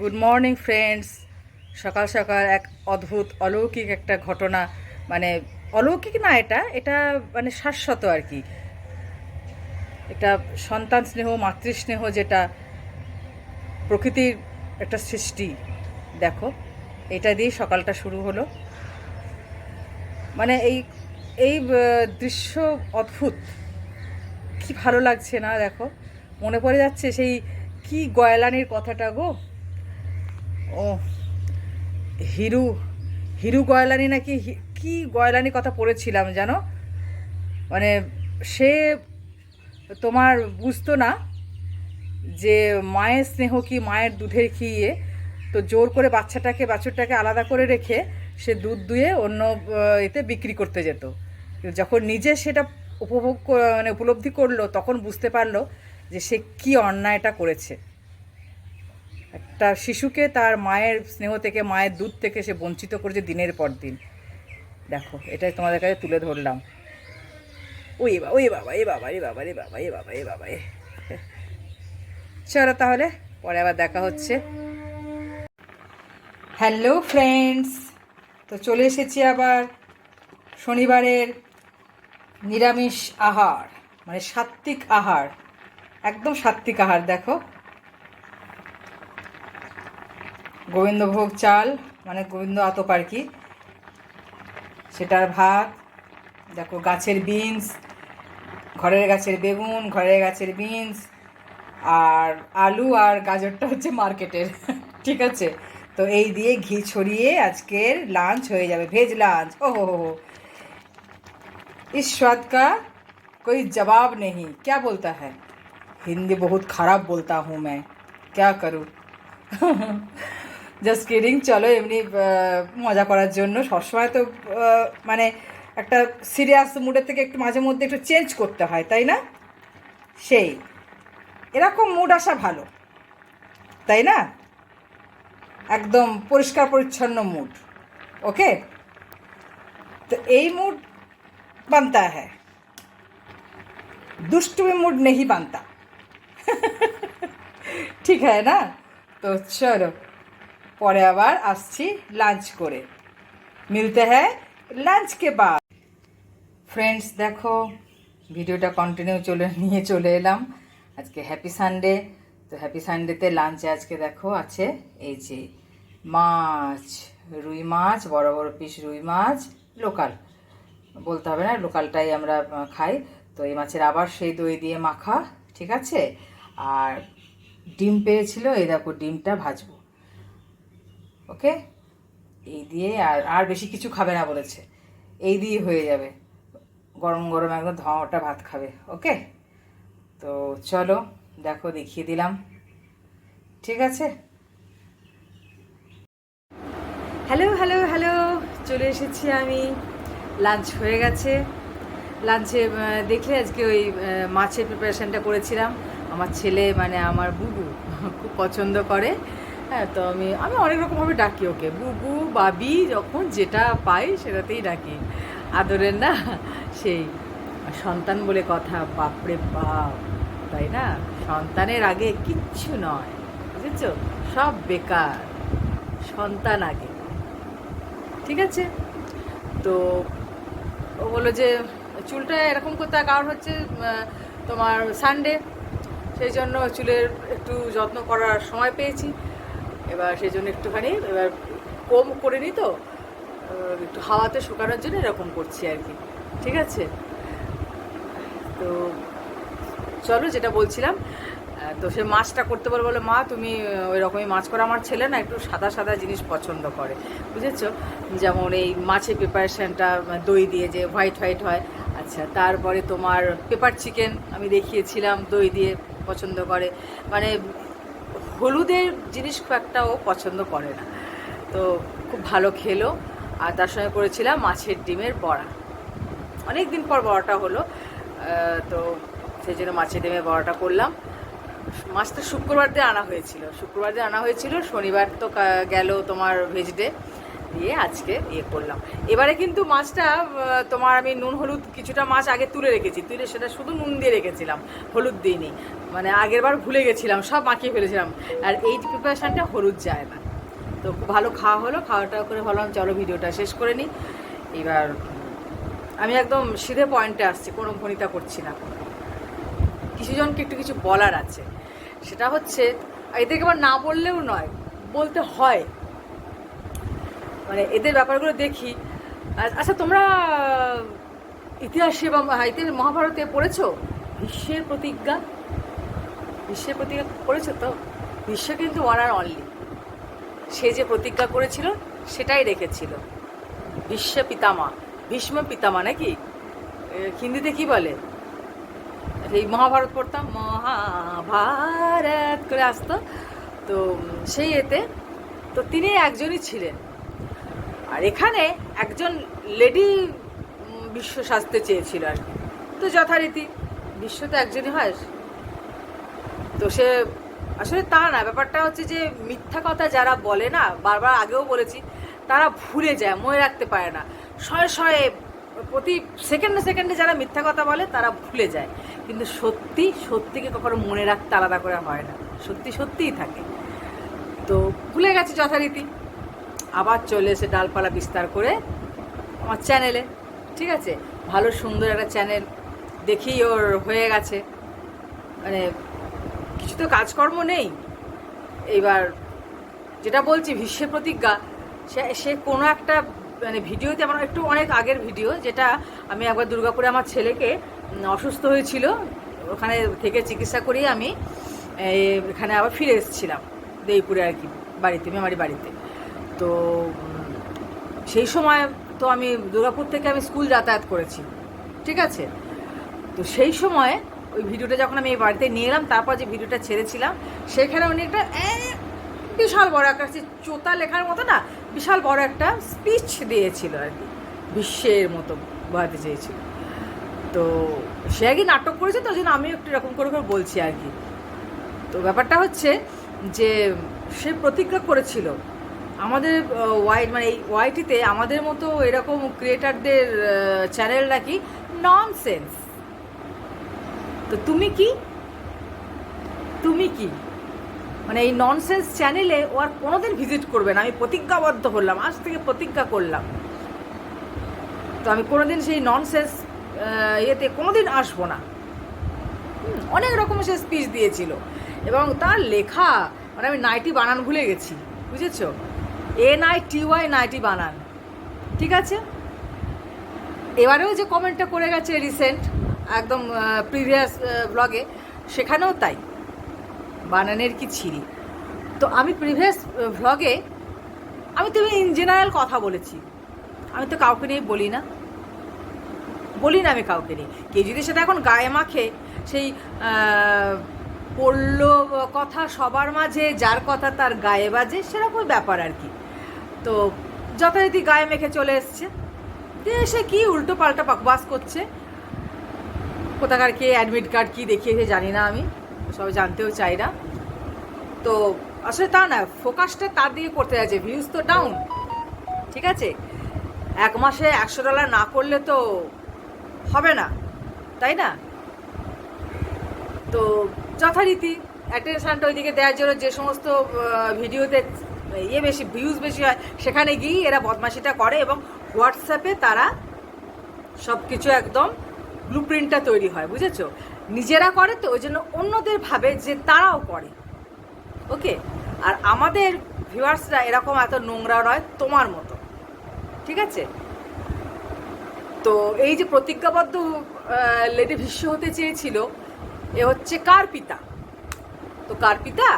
Good morning friends সকাল সকাল এক অদ্ভুত, অলৌকিক একটা ঘটনা মানে অলৌকিক না এটা এটা মানে শাশ্বত আর কি। এটা সন্তান স্নেহ, মাতৃস্নেহ যেটা প্রকৃতির একটা সৃষ্টি। দেখো, এটা দিয়েই সকালটা শুরু হলো। মানে এই এই দৃশ্য অদ্ভুত। কি ভালো লাগছে না, দেখো। মনে পড়ে যাচ্ছে সেই কি গয়লানির কথাটা গো। ও, হিরু হিরু গয়লানি নাকি কি গয়লানি কথা পড়েছিলাম জানো? মানে সে তোমার বুঝতো না যে মায়ের স্নেহ কি, মায়ের দুধের কি ইয়ে। তো জোর করে বাচ্চাটাকে, বাছুরটাকে আলাদা করে রেখে সে দুধ দুয়ে অন্য এতে বিক্রি করতে যেত। যখন নিজে সেটা উপভোগ মানে উপলব্ধি করল, তখন বুঝতে পারল যে সে কি অন্যায়টা করেছে। একটা শিশুকে তার মায়ের স্নেহ থেকে, মায়ের দুধ থেকে সে বঞ্চিত করেছে দিনের পর দিন। দেখো, এটাই তোমাদের কাছে তুলে ধরলাম। ওই বাবা ওই বাবা, এ বাবা রে বাবা রে বাবা, এ বাবা এ বাবা, এ। চলো তাহলে, পরে আবার দেখা হচ্ছে। হ্যালো ফ্রেন্ডস, তো চলে এসেছি আবার শনিবারের নিরামিষ আহার মানে সাত্বিক আহার, একদম সাত্বিক আহার, দেখো। গোবিন্দভোগ চাল মানে গোবিন্দ আতপ আর কি সেটার ভাত দেখো গাছের বিনস ঘরের গাছের বেগুন ঘরের গাছের বিনস আর আলু আর গাজরটা হচ্ছে মার্কেটের ঠিক আছে তো এই দিয়ে ঘি ছড়িয়ে আজকের লাঞ্চ হয়ে যাবে ভেজ লাঞ্চ ও হো হো इस स्वाद का कोई जवाब नहीं क्या बोलता है हिंदी बहुत खराब बोलता हूँ मैं क्या करूँ জাস্ট কিডিং চলো এমনি আহ, মজা করার জন্য সবসময় তো আহ, মানে একটা সিরিয়াস মুডের থেকে একটু মাঝে মধ্যে একটু চেঞ্জ করতে হয় তাই না সেই এরকম মুড আসা ভালো তাই না একদম পরিষ্কার পরিচ্ছন্ন মুড ওকে তো এই মুড बनता है दुष्ट में मूड नहीं बनता ঠিক है না তো চলো পরে আবার আসছি লাঞ্চ করে। মিলতে হ্যাঁ লাঞ্চ কে বাদ। ফ্রেন্ডস দেখো, ভিডিওটা কন্টিনিউ চলে নিয়ে চলে এলাম। আজকে হ্যাপি সানডে তো হ্যাপি সানডেতে লাঞ্চে আজকে দেখো আছে এই যে মাছ, রুই মাছ, বড় বড় পিস রুই মাছ লোকাল বলতে হবে না লোকালটাই আমরা খাই। তো এই মাছের আবার সেই দই দিয়ে মাখা, ঠিক আছে? আর ডিম পেয়েছিল এই দেখো ডিমটা ভাজবো। ওকে? এই দিয়ে আর আর বেশি কিছু খাবে না বলেছে। এই দিয়ে হয়ে যাবে। গরম গরম একদম ধোঁয়াটা ভাত খাবে, ওকে? তো চলো, দেখো, দেখিয়ে দিলাম। ঠিক আছে? হ্যালো হ্যালো হ্যালো, চলে এসেছি আমি। লাঞ্চ হয়ে গেছে। লাঞ্চে দেখলে আজকে ওই মাছের প্রিপারেশানটা করেছিলাম। আমার ছেলে মানে আমার বুবু, খুব পছন্দ করে। হ্যাঁ তো আমি আমি অনেক রকমভাবে ডাকি ওকে। বুবু, বাবি, যখন যেটা পাই সেটাতেই ডাকি। আদরের না, সেই সন্তান বলে কথা, বাপরে বাপ, তাই না? সন্তানের আগে কিচ্ছু নয়, বুঝেছ? সব বেকার, সন্তান আগে। ঠিক আছে? তো ও বলল যে, চুলটা এরকম করতে কারণ হচ্ছে তোমার সানডে সেই জন্য চুলের একটু যত্ন করার সময় পেয়েছি। এবার সেই জন্য একটুখানি, এবার কম করে নিই তো একটু হাওয়াতে শুকানোর জন্য এরকম করছি আর কি। ঠিক আছে? তো চলো যেটা বলছিলাম তো সে মাছটা করতে পারব বলে, মা, তুমি ওই রকমই মাছ করা আমার ছেলে না, একটু সাদা সাদা জিনিস পছন্দ করে। বুঝেছ? যেমন এই মাছের প্রিপারেশনটা দই দিয়ে যে হোয়াইট হোয়াইট হয়। আচ্ছা তারপরে তোমার পেপার চিকেন আমি দেখিয়েছিলাম, দই দিয়ে পছন্দ করে। মানে হলুদের জিনিস খুব একটা ও পছন্দ করে না। তো খুব ভালো খেলো। আর তার সঙ্গে করেছিলাম মাছের ডিমের বড়া। অনেক দিন পর বড়াটা হলো। তো সেই জন্য মাছের ডিমের বড়াটা করলাম। মাছটা শুক্রবার দিয়ে আনা হয়েছিল। শুক্রবার দিয়ে আনা হয়েছিল। শনিবার তো গেল তোমার ভেজ ডে দিয়ে আজকে ইয়ে করলাম। এবারে কিন্তু মাছটা তোমার আমি নুন, হলুদ কিছুটা মাছ আগে তুলে রেখেছি। তুলে সেটা শুধু নুন দিয়ে রেখেছিলাম, হলুদ দিইনি। মানে আগের বার ভুলে গেছিলাম, সব মাখিয়ে ফেলেছিলাম। আর এই প্রিপারেশানটা হলুদ যায় না। তো ভালো খাওয়া হলো খাওয়াটা করে ভাবলাম, চলো ভিডিওটা শেষ করে নিই। এবার আমি একদম সিধে পয়েন্টে আসছি, কোনো ভনিতা করছি না। কিছুজনকে একটু কিছু বলার আছে। সেটা হচ্ছে, এদেরকে আবার না বললেও নয়, বলতে হয়। মানে এদের ব্যাপারগুলো দেখি। আচ্ছা তোমরা ইতিহাসে বা ইতিহাস মহাভারতে পড়েছো? বিশ্বের প্রতিজ্ঞা? বিশ্বের প্রতিজ্ঞা পড়েছো তো? বিশ্ব কিন্তু ওয়ান আর অনলি সে যে প্রতিজ্ঞা করেছিল, সেটাই রেখেছিল। বিশ্ব পিতামা, ভীষ্ম পিতামা নাকি? হিন্দিতে কি বলে? এই মহাভারত পড়তাম, মহাভারত করে আসতো। তো সেই এতে, তো তিনি একজনই ছিলেন। আর এখানে একজন লেডি বিশ্ব সাজতে চেয়েছিল আর কি। তো যথারীতি, বিশ্ব তো একজনই হয়। তো সে আসলে তা না, ব্যাপারটা হচ্ছে যে মিথ্যা কথা যারা বলে না, বারবার আগেও বলেছি, তারা ভুলে যায়, মনে রাখতে পারে না। শয়ে শয়ে, প্রতি সেকেন্ডে সেকেন্ডে যারা মিথ্যা কথা বলে, তারা ভুলে যায়। কিন্তু সত্যি, সত্যিকে কখনো মনে রাখতে আলাদা করে হয় না। সত্যি সত্যিই থাকে। তো ভুলে গেছে যথারীতি। আবার চলে এসে ডালপালা বিস্তার করে আমার চ্যানেলে। ঠিক আছে? ভালো, সুন্দর একটা চ্যানেল দেখেই ওর হয়ে গেছে। মানে কিছু তো কাজকর্ম নেই। এইবার যেটা বলছি, ভীষ্মের প্রতিজ্ঞা, সে সে কোনো একটা মানে ভিডিওতে আমার একটু অনেক আগের ভিডিও, যেটা আমি একবার দুর্গাপুরে আমার ছেলেকে অসুস্থ হয়েছিল, ওখানে থেকে চিকিৎসা করিয়ে আমি এখানে আবার ফিরে এসেছিলাম দেইপুরে আর কি, বাড়িতে, মেমারি বাড়িতে। তো, সেই সময় তো আমি দুর্গাপুর থেকে আমি স্কুল যাতায়াত করেছি, ঠিক আছে? তো সেই সময় ওই ভিডিওটা যখন আমি এই বাড়িতে নিয়ে এলাম, তারপর যে ভিডিওটা ছেড়েছিলাম, সেখানে উনি একটা বিশাল বড় একটা চোতা লেখার মতো না, বিশাল বড় একটা স্পিচ দিয়েছিল আর কি, বিশ্বের মতো বোঝাতে চেয়েছিল। তো সে কি নাটক করেছে তো জন্য আমিও একটু এরকম করে করে বলছি আর কি। তো ব্যাপারটা হচ্ছে যে, সে প্রতিজ্ঞা করেছিল আমাদের ওয়াই মানে এই ওয়াইটিতে আমাদের মতো এরকম ক্রিয়েটারদের চ্যানেল নাকি নন সেন্স তো তুমি কি? তুমি কি? মানে এই ননসেন্স চ্যানেলে ও আর কোনোদিন ভিজিট করবে না। আমি প্রতিজ্ঞাবদ্ধ হলাম, আজ থেকে প্রতিজ্ঞা করলাম। তো আমি কোনোদিন সেই ননসেন্স ইয়েতে কোনোদিন আসব না। অনেক রকম সে স্পিচ দিয়েছিল। এবং তার লেখা মানে আমি নাইটি বানান ভুলে গেছি, বুঝেছ? N I T Y ninety বানান। ঠিক আছে? এবারেও যে কমেন্টটা করে গেছে রিসেন্ট একদম প্রিভিয়াস ব্লগে সেখানেও তাই। বানানের কি ছিরি? তো আমি প্রিভিয়াস ভ্লগে আমি তো ইন জেনারেল কথা বলেছি। আমি তো কাউকে নিয়ে বলি না। বলি না আমি কাউকে নিয়ে। কে যদি সেটা এখন গায়ে মাখে, সেই পড়ল কথা সবার মাঝে, যার কথা তার গায়ে বাজে, সেরকম ব্যাপার আর কি। তো যথারীতি গায়ে মেখে চলে এসছে। দিয়ে সে কি উল্টো পাল্টা বাস করছে? কোথাকার কে অ্যাডমিট কার্ড কি দেখিয়েছে জানি না আমি সব জানতেও চাই না। তো আসলে তা না ফোকাসটা তার দিকে করতে যাচ্ছে ভিউজ তো ডাউন ঠিক আছে? এক মাসে একশো ডলার না করলে তো হবে না, তাই না? তো যথারীতি অ্যাটেনশানটা ওইদিকে দেওয়ার জন্য যে সমস্ত ভিডিওতে ইয়ে বেশি ভিউজ বেশি হয়। সেখানে গিয়েই এরা বদমাশিটা করে এবং হোয়াটসঅ্যাপে তারা সব কিছু একদম ব্লু প্রিন্টটা তৈরি হয়, বুঝেছ? নিজেরা করে তো, ওই জন্য অন্যদের ভাবে যে তারাও করে। ওকে? আর আমাদের ভিউয়ার্সরা এরকম এত নোংরা নয়, তোমার মতো। ঠিক আছে? তো এই যে প্রতিজ্ঞাবদ্ধ লেডি ভীষ্ম হতে চেয়েছিল, এ হচ্ছে কার পিতা? তো কার পিতা?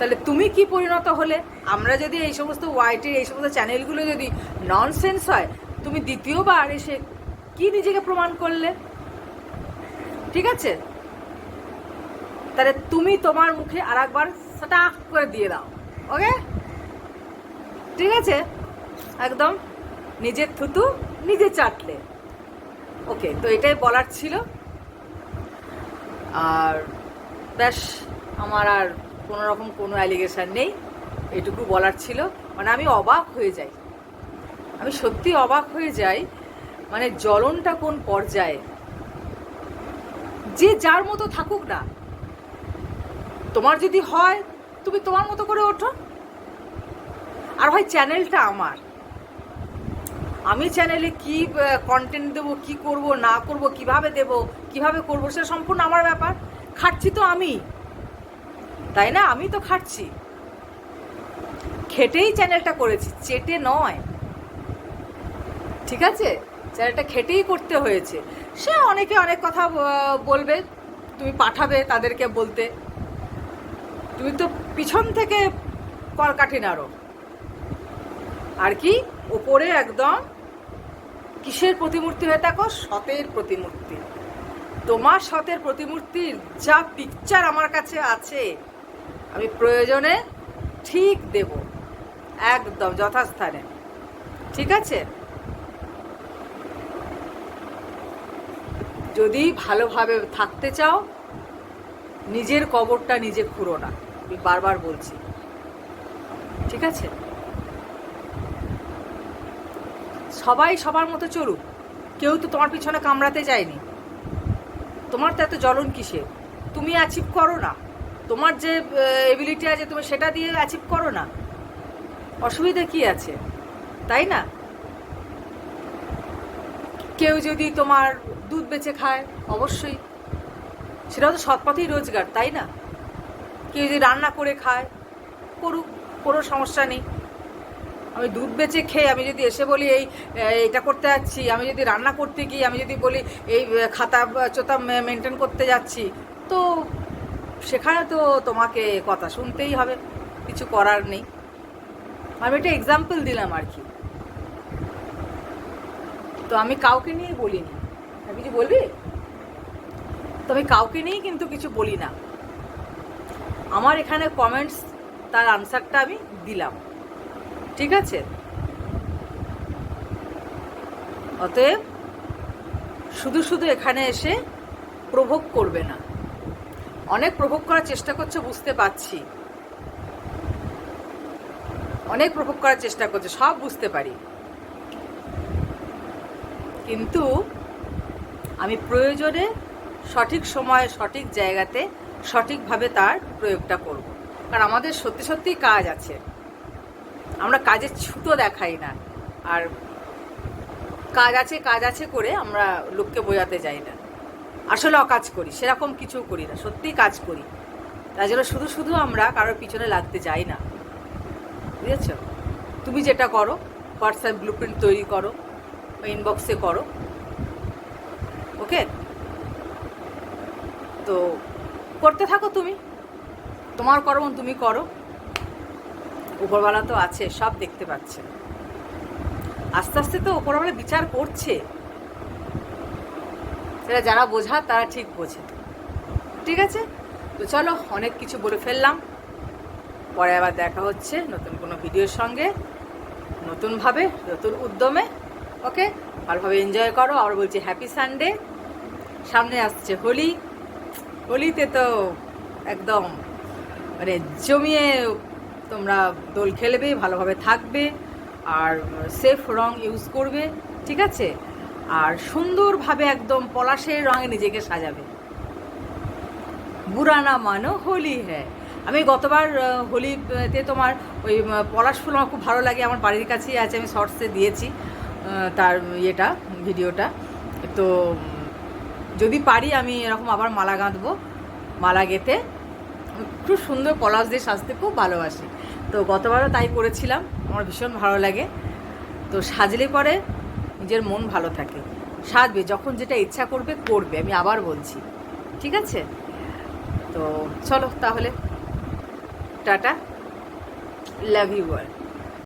তাহলে তুমি কি পরিণত হলে? আমরা যদি এই সমস্ত ওয়াইটির এই সমস্ত চ্যানেলগুলো যদি ননসেন্স হয়, তুমি দ্বিতীয়বার এসে কি নিজেকে প্রমাণ করলে? ঠিক আছে? তাহলে তুমি তোমার মুখে আর একবার করে দিয়ে দাও, ওকে? ঠিক আছে? একদম নিজের থুতু নিজে চাটলে। ওকে, তো এটাই বলার ছিল। আর ব্যাস, আমার আর কোনো রকম কোনো অ্যালিগেশন নেই, এটুকু বলার ছিল। মানে আমি অবাক হয়ে যাই। আমি সত্যি অবাক হয়ে যাই মানে জ্বলনটা কোন পর্যায়ে? যে যার মতো থাকুক না। তোমার যদি হয়, তুমি তোমার মতো করে ওঠো। আর হয় চ্যানেলটা আমার। আমি চ্যানেলে কি কন্টেন্ট দেবো, কি করব, না করব, কীভাবে দেব, কীভাবে করব, সেটা সম্পূর্ণ আমার ব্যাপার। খাটছি তো আমি। তাই না? আমি তো খাটছি। খেটেই চ্যানেলটা করেছি, চেটে নয়। ঠিক আছে? চ্যানেলটা খেটেই করতে হয়েছে। সে অনেকে অনেক কথা বলবে, তুমি পাঠাবে তাদেরকে বলতে। তুমি তো পিছন থেকে কলকাঠি নাড়ো। আর কি? ওপরে একদম কিসের প্রতিমূর্তি হয়ে থাকো? সতের প্রতিমূর্তি। তোমার সতের প্রতিমূর্তির যা পিকচার আমার কাছে আছে আমি প্রয়োজনে ঠিক দেব। একদম, যথাস্থানে। ঠিক আছে? যদি ভালোভাবে থাকতে চাও, নিজের কবরটা নিজে খুঁড়ো না। আমি বারবার বলছি। ঠিক আছে? সবাই সবার মতো চলুক। কেউ তো তোমার পিছনে কামড়াতে যায়নি। তোমার তো এত জ্বলন কিসে তুমি অ্যাচিভ করো না। তোমার যে এবিলিটি আছে, তুমি সেটা দিয়ে অ্যাচিভ করো না। অসুবিধা কি আছে? তাই না? কেউ যদি তোমার দুধ বেচে খায়, অবশ্যই। সেটাও তো সৎ পথেই রোজগার, তাই না? কেউ যদি রান্না করে খায়, করুক, কোনো সমস্যা নেই। আমি দুধ বেচে খেয়ে আমি যদি এসে বলি, এই এটা করতে যাচ্ছি, আমি যদি রান্না করতে গিয়ে, আমি যদি বলি, এই খাতা, চোতা মেনটেন করতে যাচ্ছি, তো সেখানে তো তোমাকে কথা শুনতেই হবে, কিছু করার নেই। আমি একটা এক্সাম্পল দিলাম আর কি। তো আমি কাউকে নিয়ে বলিনি। আর কিছু বলবি? তো আমি কাউকে নিয়েই কিন্তু কিছু বলি না। আমার এখানে কমেন্টস তার আনসারটা আমি দিলাম। ঠিক আছে? অতএব শুধু শুধু এখানে এসে প্রভোগ করবে না। অনেক প্রভোগ করার চেষ্টা করছে, বুঝতে পারছি। অনেক প্রভোগ করার চেষ্টা করছে, সব বুঝতে পারি। কিন্তু আমি প্রয়োজনে সঠিক সময়ে, সঠিক জায়গাতে, সঠিকভাবে তার প্রয়োগটা করব। কারণ আমাদের সত্যি সত্যি কাজ আছে। আমরা কাজের ছুতো দেখাই না। আর কাজ আছে কাজ আছে করে আমরা লোককে বোঝাতে যাই না। আসলে অকাজ করি, সেরকম কিছু করি না, সত্যিই কাজ করি। তাই জন্য শুধু শুধু আমরা কারোর পিছনে লাগতে যাই না। বুঝেছ? তুমি যেটা করো হোয়াটসঅ্যাপ ব্লু প্রিন্ট তৈরি করো, বা ইনবক্সে করো। ওকে? তো করতে থাকো তুমি। তোমার কর্ম তুমি করো। উপরওয়ালা তো আছে, সব দেখতে পাচ্ছে। আস্তে আস্তে তো উপরওয়ালা বিচার করছে। সেটা যারা বোঝা, তারা ঠিক বোঝে। ঠিক আছে? তো চলো, অনেক কিছু বলে ফেললাম। পরে আবার দেখা হচ্ছে নতুন কোনো ভিডিওর সঙ্গে। নতুনভাবে, নতুন উদ্যমে। ওকে? ভালোভাবে এনজয় করো। আর বলছি হ্যাপি সানডে সামনে আসছে হোলি। হোলিতে তো একদম মানে জমিয়ে তোমরা দোল খেলবে, ভালোভাবে থাকবে। আর সেফ রং ইউজ করবে। ঠিক আছে? আর সুন্দরভাবে একদম পলাশের রঙে নিজেকে সাজাবে। বুড়ানা মানো হোলি হ্যাঁ আমি গতবার হোলিতে তোমার ওই পলাশ ফুল আমার খুব ভালো লাগে, আমার বাড়ির কাছেই আছে, আমি শর্টসে দিয়েছি তার ইয়েটা, ভিডিওটা। তো, যদি পারি আমি এরকম আবার মালা গাঁথবো মালা গেঁথে। খুব সুন্দর পলাশ দিয়ে সাজতে খুব ভালোবাসি। তো গতবারও তাই করেছিলাম, আমার ভীষণ ভালো লাগে। তো সাজলে পরে নিজের মন ভালো থাকে। সাজবে যখন যেটা ইচ্ছা করবে করবে, আমি আবার বলছি। ঠিক আছে? তো চলো তাহলে। টাটা। Love you world